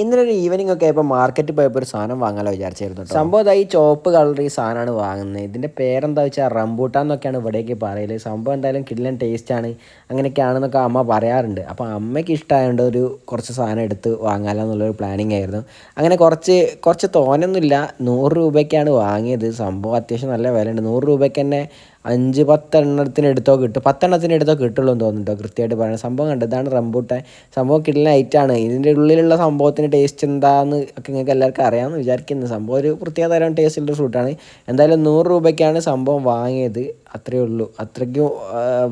ഇന്നലെ ഒരു ഈവനിങ് ഒക്കെ ആയപ്പോൾ മാർക്കറ്റിൽ പോയപ്പോൾ ഒരു സാധനം വാങ്ങാനോ വിചാരിച്ചായിരുന്നു. സംഭവം ഈ ചോപ്പ് കളർ ഈ സാധനമാണ് വാങ്ങുന്നത് ഇതിന്റെ പേരെന്താ വെച്ചാൽ റംബൂട്ടാൻ എന്നൊക്കെയാണ് ഇവിടേക്ക് പറയൽ. സംഭവം എന്തായാലും കിടിലൻ ടേസ്റ്റാണ് അങ്ങനെയൊക്കെയാണെന്നൊക്കെ അമ്മ പറയാറുണ്ട്. അപ്പോൾ അമ്മയ്ക്ക് ഇഷ്ടമായതുകൊണ്ട് ഒരു കുറച്ച് സാധനം എടുത്ത് വാങ്ങാലോ എന്നുള്ളൊരു പ്ലാനിങ് ആയിരുന്നു. അങ്ങനെ കുറച്ച് കുറച്ച് തോനൊന്നുമില്ല നൂറ് രൂപയ്ക്കാണ് വാങ്ങിയത്. സംഭവം അത്യാവശ്യം നല്ല വിലയുണ്ട്. നൂറ് രൂപയ്ക്ക് തന്നെ അഞ്ച് പത്തെണ്ണത്തിന് എടുത്തോ കിട്ടും. പത്തെണ്ണത്തിന് എടുത്തോ കിട്ടുള്ളൂ എന്ന് തോന്നുന്നുണ്ടോ കൃത്യമായിട്ട് പറയുന്നത്. സംഭവം കണ്ടത് ഇതാണ് റംബൂട്ടാൻ. സംഭവം കിട്ടുന്ന ഐറ്റാണ് ഇതിന്റെ ഉള്ളിലുള്ള സംഭവത്തിന് ടേസ്റ്റ് എന്താന്ന് ഒക്കെ നിങ്ങൾക്ക് എല്ലാവർക്കും അറിയാമെന്ന് വിചാരിക്കുന്നു. സംഭവം ഒരു പ്രത്യേക തരം ടേസ്റ്റുള്ള ഫ്രൂട്ടാണ് എന്തായാലും നൂറ് രൂപയ്ക്കാണ് സംഭവം വാങ്ങിയത്. അത്രയേ ഉള്ളൂ. അത്രയ്ക്കും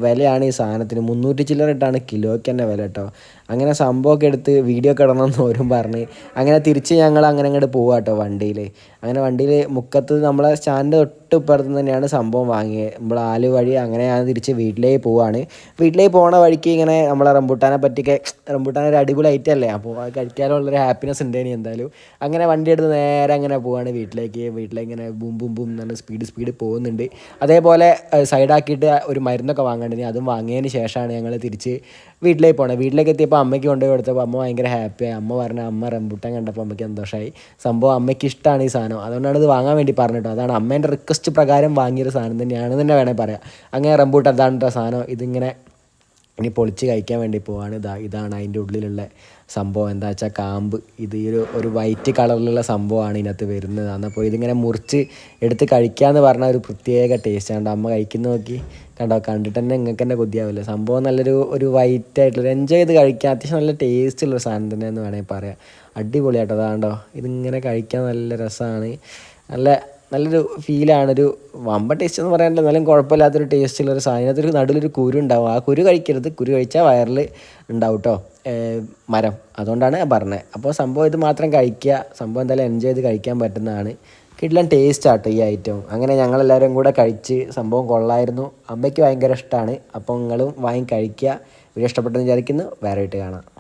വിലയാണ് ഈ സാധനത്തിന്. മുന്നൂറ്റി ചില്ലറ ഇട്ടാണ് കിലോയ്ക്ക് തന്നെ വില കേട്ടോ. അങ്ങനെ സംഭവമൊക്കെ എടുത്ത് വീഡിയോ കിടന്നെന്ന് ഓരും പറഞ്ഞ്. അങ്ങനെ തിരിച്ച് ഞങ്ങൾ അങ്ങനെ അങ്ങോട്ട് പോവാട്ടോ വണ്ടിയിൽ അങ്ങനെ വണ്ടിയിൽ മുക്കത്ത് നമ്മളെ സ്റ്റാൻഡ് തൊട്ട് ഇപ്പുറത്ത് തന്നെയാണ് സംഭവം വാങ്ങിയത് നമ്മൾ ആൽ വഴി അങ്ങനെ ഞാൻ തിരിച്ച് വീട്ടിലേക്ക് പോവാണ്. വീട്ടിലേക്ക് പോണ വഴിക്ക് ഇങ്ങനെ നമ്മളെ റംബൂട്ടാനെ പറ്റിയൊക്കെ റംബൂട്ടാൻ ഒരു അടിപൊളി ഐറ്റം അല്ലേ? അപ്പോൾ അത് കഴിക്കാനുള്ളൊരു ഹാപ്പിനെസ് ഉണ്ട് ഇനി എന്തായാലും. അങ്ങനെ വണ്ടി എടുത്ത് നേരെ അങ്ങനെ പോവാണ് വീട്ടിലേക്ക്. വീട്ടിലേക്ക് ഇങ്ങനെ ബും ബും ബും എന്ന് സ്പീഡ് സ്പീഡ് പോകുന്നുണ്ട്. അതേപോലെ സൈഡാക്കിയിട്ട് ഒരു മരുന്നൊക്കെ വാങ്ങേണ്ടത് അതും വാങ്ങിയതിന് ശേഷമാണ് ഞങ്ങൾ തിരിച്ച് വീട്ടിലേക്ക് പോകണം വീട്ടിലേക്ക് എത്തിയപ്പോൾ അമ്മയ്ക്ക് കൊണ്ടുപോയി കൊടുത്തപ്പോൾ അമ്മ ഭയങ്കര ഹാപ്പിയായി അമ്മ പറഞ്ഞ അമ്മ റംബൂട്ടാൻ കണ്ടപ്പോൾ അമ്മയ്ക്ക് സന്തോഷമായി സംഭവം അമ്മയ്ക്ക് ഇഷ്ടമാണ് ഈ സാധനം. അതുകൊണ്ടാണ് ഇത് വാങ്ങാൻ വേണ്ടി പറഞ്ഞിട്ടോ അതാണ് അമ്മേന്റെ റിക്വസ്റ്റ് പ്രകാരം വാങ്ങിയൊരു സാധനം തന്നെയാണ് തന്നെ വേണേൽ പറയാം. അങ്ങനെ റംബൂട്ട് അതാണ് സാധനം? ഇതിങ്ങനെ ഇനി പൊളിച്ച് കഴിക്കാൻ വേണ്ടി പോവാണ്. ഇതാ ഇതാണ് അതിന്റെ ഉള്ളിലുള്ള സംഭവം. എന്താ വെച്ചാൽ കാമ്പ്. ഇത് ഈ ഒരു ഒരു വൈറ്റ് കളറിലുള്ള സംഭവമാണ് ഇതിനകത്ത് വരുന്നത്. അപ്പോൾ ഇതിങ്ങനെ മുറിച്ച് എടുത്ത് കഴിക്കുക എന്ന് പറഞ്ഞാൽ ഒരു പ്രത്യേക ടേസ്റ്റ് ആണ്. അമ്മ കഴിക്കുന്ന നോക്കി. കണ്ടോ കണ്ടിട്ട് തന്നെ നിങ്ങൾക്ക് തന്നെ കൊതിയാവില്ല? സംഭവം നല്ലൊരു ഒരു വൈറ്റ് ആയിട്ടുള്ള എൻജോയ് ചെയ്ത് കഴിക്കാൻ അത്യാവശ്യം നല്ല ടേസ്റ്റ് ഉള്ള സാധനം തന്നെയെന്ന് വേണമെങ്കിൽ പറയാം. അടിപൊളിയാട്ടോ അതാണ്ടോ? ഇതിങ്ങനെ കഴിക്കാൻ നല്ല രസമാണ് നല്ല നല്ലൊരു ഫീലാണ് ഒരു വമ്പ ടേസ്റ്റ് എന്ന് പറയാനില്ല. എന്നാലും കുഴപ്പമില്ലാത്തൊരു ടേസ്റ്റുള്ളൊരു സാധനം. അതൊരു നടുവിലൊരു കുരു ഉണ്ടാവും. ആ കുരു കഴിക്കരുത്. കുരു കഴിച്ചാൽ വയറിൽ ഉണ്ടാവും കേട്ടോ മരം. അതുകൊണ്ടാണ് ഞാൻ പറഞ്ഞത്. അപ്പോൾ സംഭവം ഇത് മാത്രം കഴിക്കുക. സംഭവം എന്തായാലും എൻജോയ് ചെയ്ത് കഴിക്കാൻ പറ്റുന്നതാണ്. കിടിലൻ ടേസ്റ്റ് ആട്ടോ ഈ ഐറ്റം അങ്ങനെ ഞങ്ങളെല്ലാവരും കൂടെ കഴിച്ച് സംഭവം കൊള്ളായിരുന്നു. അമ്മയ്ക്ക് ഭയങ്കര ഇഷ്ടമാണ് അപ്പോൾ നിങ്ങളും വാങ്ങി കഴിക്കുക. വീഡിയോ ഇഷ്ടപ്പെട്ടെന്ന് വിചാരിക്കുന്നു. വേറെ ആയിട്ട് കാണാം.